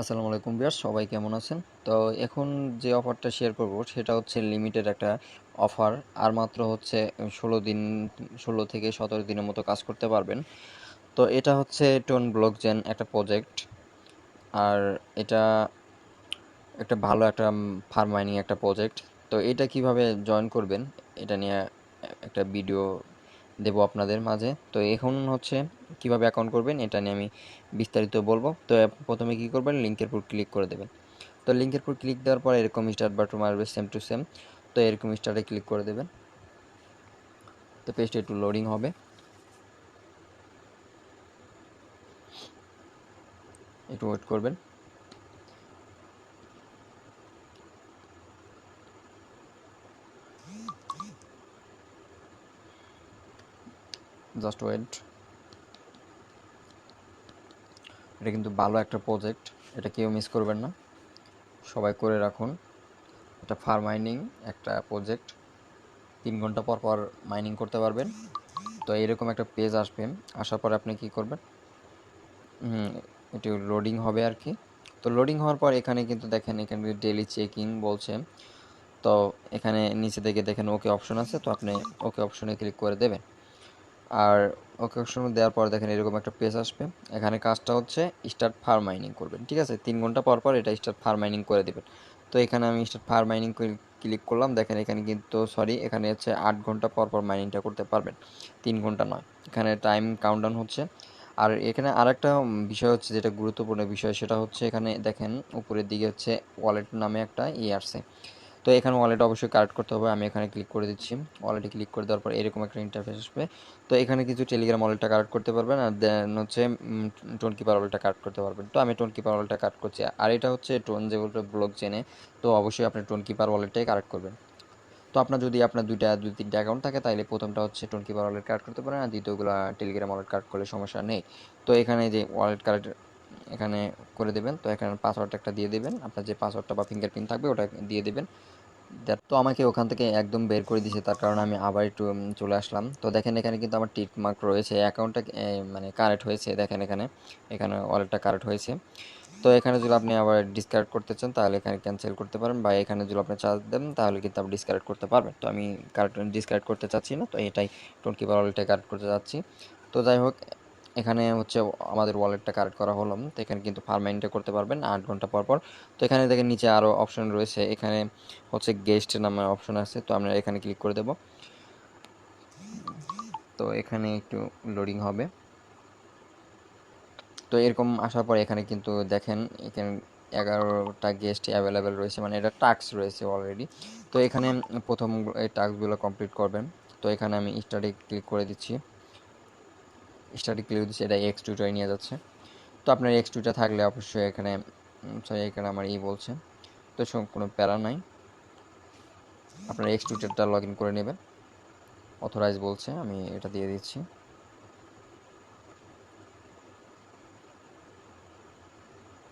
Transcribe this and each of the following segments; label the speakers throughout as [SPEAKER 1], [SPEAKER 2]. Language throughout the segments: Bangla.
[SPEAKER 1] আসসালামু আলাইকুম বিয়ার সবাই কেমন আছেন? তো এখন যে অফারটা শেয়ার করব সেটা হচ্ছে লিমিটেড একটা অফার, আর মাত্র হচ্ছে ষোলো দিন, ষোলো থেকে সতেরো দিনের মতো কাজ করতে পারবেন। তো এটা হচ্ছে টোন ব্লকজেন একটা প্রজেক্ট আর এটা একটা ভালো একটা ফার্মাইনিং একটা প্রজেক্ট তো এটা কীভাবে জয়েন করবেন, এটা নিয়ে একটা ভিডিও দেব আপনাদের মাঝে। তো এখন হচ্ছে কীভাবে অ্যাকাউন্ট করবেন এটা নিয়ে আমি বিস্তারিত বলব। তো প্রথমে কি করবেন? লিঙ্কের উপর ক্লিক করে দেবেন। তো লিঙ্কের উপর ক্লিক দেওয়ার পর এরকম স্টার্ট বাটন আসবে সেম টু সেম তো এরকম স্টার্টে ক্লিক করে দেবেন। তো পেজটা একটু লোডিং হবে। একটু ওয়েট করবেন। Just wait. এটা কিন্তু ভালো একটা প্রজেক্ট, এটা কেউ মিস করবেন না। সবাই করে রাখুন। এটা ফার মাইনিং একটা প্রজেক্ট। তিন ঘণ্টা পর পর মাইনিং করতে পারবেন। তো এরকম একটা পেজ আসবে। আসার পর আপনি কি করবেন? এটি লোডিং হবে আর কি। তো লোডিং হওয়ার পর এখানে কিন্তু দেখেন, এখানে ডেলি চেকিং বলছে। তো এখানে নিচে থেকে দেখেন ওকে অপশন আছে। তো আপনি ওকে অপশনে ক্লিক করে দেবেন। আর ওকে দেওয়ার পর দেখেন এরকম একটা পেজ আসবে। এখানে কাজটা হচ্ছে স্টার্ট ফার মাইনিং করবেন, ঠিক আছে? তিন ঘণ্টা পর পর এটা স্টার্ট ফার মাইনিং করে দেবেন। তো এখানে আমি স্টার্ট ফার মাইনিং ক্লিক করলাম, দেখেন এখানে কিন্তু সরি এখানে হচ্ছে আট ঘণ্টা পর পর মাইনিংটা করতে পারবেন। তিন ঘণ্টা নয়। এখানে টাইম কাউন্টডাউন হচ্ছে। আর এখানে আরেকটা বিষয় হচ্ছে যেটা গুরুত্বপূর্ণ বিষয়, সেটা হচ্ছে এখানে দেখেন উপরের দিকে হচ্ছে ওয়ালেট নামে একটা ইয়ে আসছে। তো এখানে ওয়ালেট অবশ্যই কারেক্ট করতে হবে, আমি এখানে ক্লিক করে দিচ্ছি। ওয়ালেটে ক্লিক করে দেওয়ার পর এরকম একটা ইন্টারফেস আসবে। তো এখানে কিছু টেলিগ্রাম ওয়ালেটটা কারেক্ট করতে পারবেন আর দেন হচ্ছে টোন কিপার ওয়ালেটটা কারেক্ট করতে পারবেন। তো আমি টোন কিপার ওয়ালেটটা কারেক্ট করছি। আর এটা হচ্ছে টোন যেগুলো ব্লক চেনে তো অবশ্যই আপনি টোন কিপার ওয়ালেটটাই কারেক্ট করবেন। তো আপনার যদি আপনার দুইটা, দুই, তিনটা অ্যাকাউন্ট থাকে তাহলে প্রথমটা হচ্ছে টোন কিপার ওয়ালেট কার্ড করতে পারেন আর দ্বিতীয়গুলো টেলিগ্রাম ওয়ালেট কার্ড করলে সমস্যা নেই। তো এখানে যে ওয়ালেট কার্ড এখানে করে দেবেন, তো এখানে পাসওয়ার্ড একটা দিয়ে দেবেন। আপনার যে পাসওয়ার্ডটা বা ফিঙ্গারপ্রিন্ট থাকবে, ওটা দিয়ে দেবেন। তো আমাকে ওখান থেকে একদম বের করে দিয়েছে। তার কারণে আমি আবার একটু চলে আসলাম। তো দেখেন এখানে কিন্তু আমার টিক মার্ক রয়েছে। অ্যাকাউন্টটা মানে কারেক্ট হয়েছে। দেখেন এখানে এখানে ওয়ালেটটা কারেক্ট হয়েছে। তো এখানে যদি আপনি আবার ডিসকারেক্ট করতে চান, তাহলে এখানে ক্যান্সেল করতে পারেন। বা এখানে যদি আপনি চার্জ দেন, তাহলে কিন্তু আপনি ডিসকারেক্ট করতে পারবেন। তো আমি কারেক্ট ডিসকারেক্ট করতে চাচ্ছি না। তো এটাই। টোন কিপার ওয়ালেটটা কারেক্ট করতে চাচ্ছি। তো যাই হোক এখানে হচ্ছে আমাদের ওয়ালেটটা কারেক্ট করা হলো। তো এখানে কিন্তু ফার্মাইনটা করতে পারবেন আট ঘণ্টা পর পর। তো এখানে দেখেন নিচে আরও অপশন রয়েছে। এখানে হচ্ছে গেস্ট নামের অপশন আছে। তো আমরা এখানে ক্লিক করে দেব। তো এখানে একটু লোডিং হবে। তো এরকম আসার পর এখানে কিন্তু দেখেন, এখানে এগারোটা গেস্ট অ্যাভেলেবেল রয়েছে। মানে এটা টাস্ক রয়েছে অলরেডি তো এখানে প্রথম এই টাস্কগুলো কমপ্লিট করবেন। তো এখানে আমি স্টাডি ক্লিক করে দিচ্ছি। স্টাডি ক্লিক দিচ্ছি এটা এক্স টুটাই নিয়ে যাচ্ছে। তো আপনার এক্স টুটা থাকলে অবশ্যই এখানে সরি এখানে আমার ই বলছে। তো সব কোনো প্যারা নাই। আপনার এক্স টুইটারটা লগ ইন করে নেবেন। অথরাইজ বলছে, আমি এটা দিয়ে দিচ্ছি।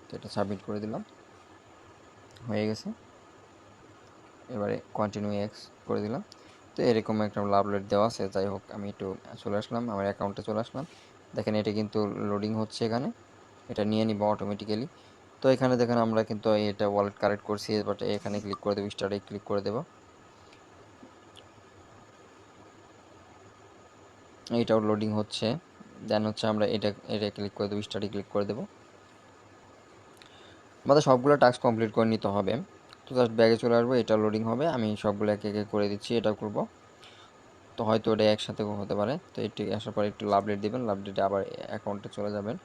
[SPEAKER 1] তো এটা সাবমিট করে দিলাম। হয়ে গেছে। এবারে কন্টিনিউ এক্স করে দিলাম। তো এরকম একটা লাভলেট দেওয়া আছে, যাই হোক আমি একটু চলে আসলাম, আমার অ্যাকাউন্টে চলে আসলাম। দেখেন এটা কিন্তু লোডিং হচ্ছে এখানে, এটা নিয়ে নিব অটোমেটিক্যালি তো এখানে দেখেন আমরা কিন্তু এটা ওয়ালেট কারেক্ট করছি বাট এখানে ক্লিক করে দেবো স্টার্টে ক্লিক করে দেবো। এইটাও লোডিং হচ্ছে দেন হচ্ছে আমরা এটা এটা ক্লিক করে দেবো স্টাডি ক্লিক করে দেবো। আমাদের সবগুলো টাস্ক কমপ্লিট করে নিতে হবে। তো জাস্ট ব্যাগে চলে আসব, এটা লোডিং হবে, আমি সবগুলো একে একে করে দিচ্ছি, এটা করব। তো হয়তো ওটা একসাথে হতে পারে, তো এটি আসার পরে একটু লাভলেট দেবেন লাভলেটে আবার অ্যাকাউন্টে চলে যাবেন।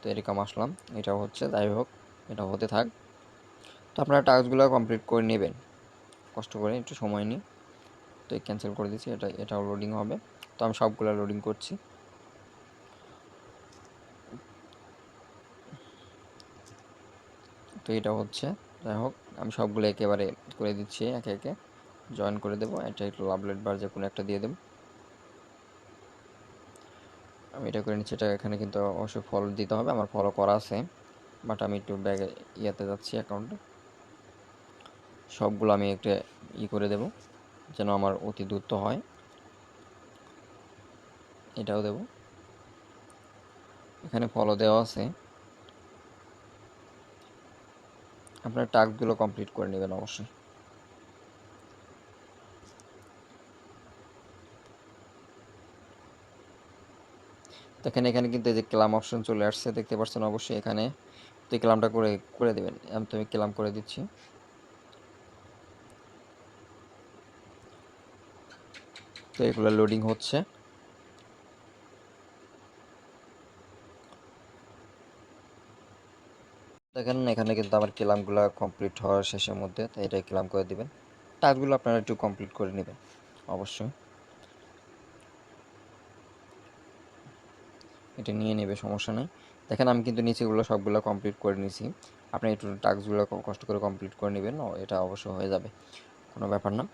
[SPEAKER 1] তো এরকম আসলাম, এটাও হচ্ছে, যাই হোক, এটা হতে থাক। তো আপনারা টাস্কগুলো কমপ্লিট করে নেবেন, কষ্ট করে একটু সময় নিই তো ক্যান্সেল করে দিচ্ছি, এটা, এটাও লোডিং হবে। তো আমি সবগুলো লোডিং করছি। তো এটা হচ্ছে, যাই হোক। আমি সবগুলো একেবারে করে দিচ্ছি, একে একে। জয়েন করে দেবো। এটা একটু লাভলেট বার যে কোনো একটা দিয়ে দেবো। আমি এটা করে নিচ্ছি। এটা এখানে কিন্তু অবশ্যই ফলো দিতে হবে। আমার ফলো করা আছে। বাট আমি একটু ব্যাগে ইয়েতে যাচ্ছি অ্যাকাউন্টে সবগুলো আমি একটা ই করে দেব, যেন আমার অতি দ্রুত হয়। এটাও দেব। এখানে ফলো দেওয়া আছে। আপনার টাস্কগুলো কমপ্লিট করে নেবেন অবশ্যই। দেখেন, এখানে কিন্তু এই যে ক্লাম অপশন চলে আসছে, দেখতে পাচ্ছেন অবশ্যই এখানে। তো ক্লামটা করে করে দেবেন। আমি তো ক্লাম করে দিচ্ছি। তো এগুলো লোডিং হচ্ছে। দেখেন, এখানে কিন্তু আমার ক্লামগুলো কমপ্লিট হওয়ার শেষের মধ্যে, তো এটা ক্লাম করে দিবেন। টাস্কগুলো আপনারা একটু কমপ্লিট করে নেবেন, অবশ্যই। এটা নিয়ে নেবে, সমস্যা নেই। দেখেন, আমি কিন্তু নিচেগুলো সবগুলো কমপ্লিট করে নিছি। আপনি একটু টাস্কগুলো কষ্ট করে কমপ্লিট করে নেবেন এটা অবশ্য হয়ে যাবে, কোনো ব্যাপার না।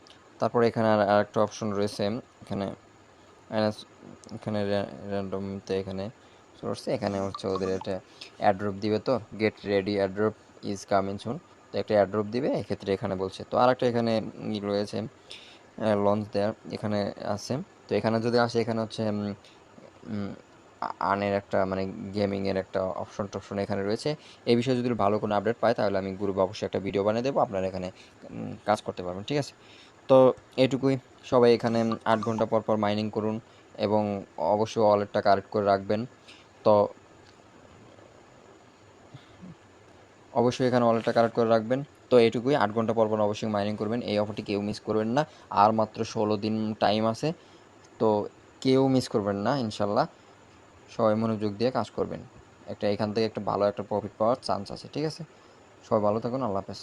[SPEAKER 1] তারপর এখানে আর আরেকটা অপশন রয়েছে, এখানে এখানে র্যান্ডমতে এখানে সোর্সে এখানে হচ্ছে ওদের একটা অ্যাড্রপ দিবে তো get ready airdrop is coming soon তো একটা অ্যাড্রপ দিবে, এক্ষেত্রে এখানে বলছে। তো আরেকটা এখানে রয়েছে লঞ্চ দেয়ার এখানে আছে। তো এখানে যদি আসে, এখানে হচ্ছে আনের একটা মানে গেমিংয়ের একটা অপশন টপশন এখানে রয়েছে। এই বিষয়ে যদি ভালো কোনো আপডেট পাই তাহলে আমি গ্রুপে অবশ্যই একটা ভিডিও বানিয়ে দেবো। আপনারা এখানে কাজ করতে পারবেন, ঠিক আছে? তো এটুকুই। সবাই এখানে আট ঘণ্টা পর পর মাইনিং করুন এবং অবশ্যই ওয়ালেটটা কারেক্ট করে রাখবেন। তো অবশ্যই এখানে ওয়ালেটটা কারেক্ট করে রাখবেন। তো এটুকুই আট ঘণ্টা পর পর অবশ্যই মাইনিং করবেন। এই অফারটি কেউ মিস করবেন না। আর মাত্র ষোলো দিন টাইম আছে। তো কেউ মিস করবেন না, ইনশাল্লাহ। সবাই মনোযোগ দিয়ে কাজ করবেন। একটা এখান থেকে একটা ভালো একটা প্রফিট পাওয়ার চান্স আছে, ঠিক আছে? সবাই ভালো থাকুন, আল্লাহ হাফেজ।